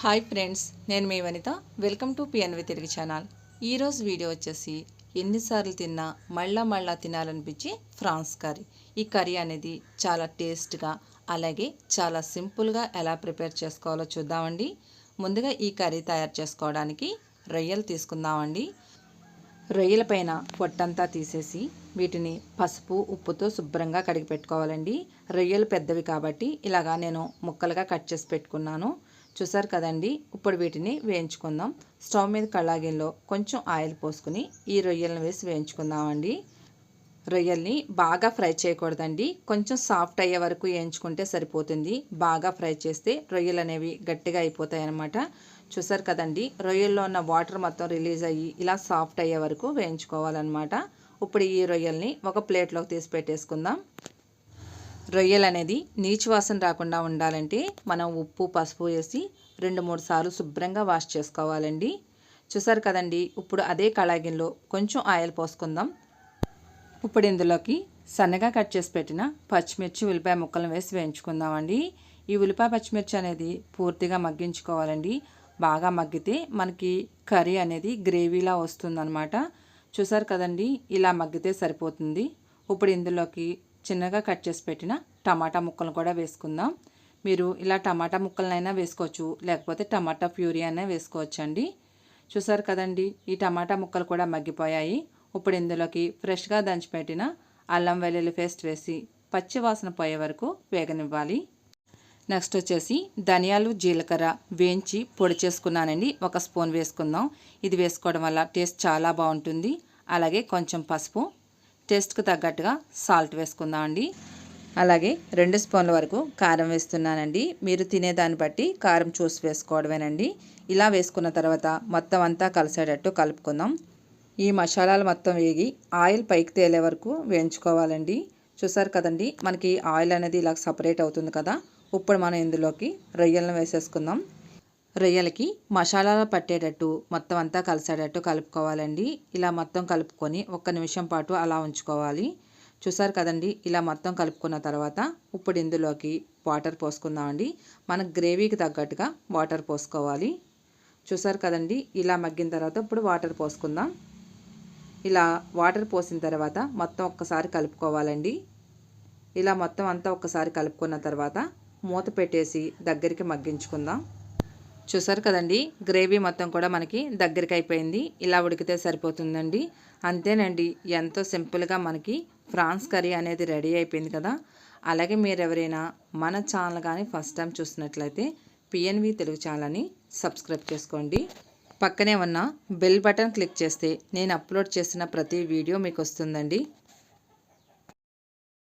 Hi friends నేను మీ Vanitha. Welcome to PNV Telugu channel ఈరోజు video వచ్చేసి ఎన్నిసార్లు తిన్నా మళ్ళా మళ్ళా తినాలనిపించి ఫ్రాన్స్ కర్రీ. ఈ కర్రీ అనేది చాలా టేస్ట్గా అలాగే చాలా సింపుల్గా ఎలా ప్రిపేర్ చేసుకోవాలో చూద్దామండి. ముందుగా ఈ కర్రీ తయారు చేసుకోవడానికి రొయ్యలు తీసుకుందామండి. రొయ్యల పైన పొట్టంతా తీసేసి వీటిని పసుపు ఉప్పుతో శుభ్రంగా కడిగి పెట్టుకోవాలండి. రొయ్యలు పెద్దవి కాబట్టి ఇలాగా నేను ముక్కలుగా కట్ చేసి పెట్టుకున్నాను. చూసారు కదండి? ఇప్పుడు వీటిని వేయించుకుందాం. స్టవ్ మీద కళ్ళాగిల్లో కొంచెం ఆయిల్ పోసుకుని ఈ రొయ్యలను వేసి వేయించుకుందామండి. రొయ్యల్ని బాగా ఫ్రై చేయకూడదండి. కొంచెం సాఫ్ట్ అయ్యే వరకు వేయించుకుంటే సరిపోతుంది. బాగా ఫ్రై చేస్తే రొయ్యలు అనేవి గట్టిగా అయిపోతాయి అన్నమాట చూసారు కదండి? రొయ్యల్లో ఉన్న వాటర్ మొత్తం రిలీజ్ అయ్యి ఇలా సాఫ్ట్ అయ్యే వరకు వేయించుకోవాలన్నమాట. ఇప్పుడు ఈ రొయ్యల్ని ఒక ప్లేట్లోకి తీసి పెట్టేసుకుందాం. రొయ్యలు అనేది నీచు వాసన రాకుండా ఉండాలంటే మనం ఉప్పు పసుపు వేసి రెండు మూడు సార్లు శుభ్రంగా వాష్ చేసుకోవాలండి. చూసారు కదండి ఇప్పుడు అదే కళాగిన్లో కొంచెం ఆయిల్ పోసుకుందాం. ఇప్పుడు ఇందులోకి సన్నగా కట్ చేసి పెట్టిన పచ్చిమిర్చి ఉల్లిపాయ ముక్కలను వేసి వేయించుకుందామండి. ఈ ఉల్లిపాయ పచ్చిమిర్చి అనేది పూర్తిగా మగ్గించుకోవాలండి. బాగా మగ్గితే మనకి కర్రీ అనేది గ్రేవీలా వస్తుందన్నమాట. చూసారు కదండి ఇలా మగ్గితే సరిపోతుంది. ఇప్పుడు ఇందులోకి చిన్నగా కట్ చేసి పెట్టిన టమాటా ముక్కలు కూడా వేసుకుందాం. మీరు ఇలా టమాటా ముక్కలనైనా వేసుకోవచ్చు లేకపోతే టమాటా ప్యూరీ అయినా వేసుకోవచ్చు అండి చూసారు కదండి ఈ టమాటా ముక్కలు కూడా మగ్గిపోయాయి. ఇప్పుడు ఇందులోకి ఫ్రెష్గా దంచిపెట్టిన అల్లం వెల్లుల్లి పేస్ట్ వేసి పచ్చి వాసన పోయే వరకు వేగనివ్వాలి. నెక్స్ట్ వచ్చేసి ధనియాలు జీలకర్ర వేయించి పొడి చేసుకున్నానండి. ఒక స్పూన్ వేసుకుందాం. ఇది వేసుకోవడం వల్ల టేస్ట్ చాలా బాగుంటుంది. అలాగే కొంచెం పసుపు టేస్ట్కి తగ్గట్టుగా సాల్ట్ వేసుకుందాం అండి అలాగే రెండు స్పూన్ల వరకు కారం వేస్తున్నానండి. మీరు తినేదాన్ని బట్టి కారం చూసి వేసుకోవడమేనండి. ఇలా వేసుకున్న తర్వాత మొత్తం అంతా కలిసేటట్టు కలుపుకుందాం. ఈ మసాలాలు మొత్తం వేగి ఆయిల్ పైకి తేలే వరకు వేయించుకోవాలండి. చూసారు కదండి మనకి ఆయిల్ అనేది ఇలా సపరేట్ అవుతుంది కదా. ఇప్పుడు మనం ఇందులోకి రొయ్యలను వేసేసుకుందాం. రొయ్యలకి మసాలాలు పట్టేటట్టు మొత్తం అంతా కలిసేటట్టు కలుపుకోవాలండి. ఇలా మొత్తం కలుపుకొని ఒక్క నిమిషం పాటు అలా ఉంచుకోవాలి. చూసారు కదండి ఇలా మొత్తం కలుపుకున్న తర్వాత ఇప్పుడు ఇందులోకి వాటర్ పోసుకుందామండి. మన గ్రేవీకి తగ్గట్టుగా వాటర్ పోసుకోవాలి. చూసారు కదండి ఇలా మగ్గిన తర్వాత ఇప్పుడు వాటర్ పోసుకుందాం. ఇలా వాటర్ పోసిన తర్వాత మొత్తం ఒక్కసారి కలుపుకోవాలండి. ఇలా మొత్తం అంతా ఒక్కసారి కలుపుకున్న తర్వాత మూత పెట్టేసి దగ్గరికి మగ్గించుకుందాం. చూసారు కదండి? గ్రేవీ మొత్తం కూడా మనకి దగ్గరికి అయిపోయింది ఇలా ఉడికితే సరిపోతుందండి. అంతేనండి ఎంతో సింపుల్గా మనకి ఫ్రాన్స్ కర్రీ అనేది రెడీ అయిపోయింది కదా? అలాగే మీరు ఎవరైనా మన ఛానల్ కానీ ఫస్ట్ టైం చూసినట్లయితే పిఎన్వి తెలుగు ఛానల్ని సబ్స్క్రైబ్ చేసుకోండి. పక్కనే ఉన్న బెల్ బటన్ క్లిక్ చేస్తే నేను అప్లోడ్ చేసిన ప్రతి వీడియో మీకు వస్తుందండి.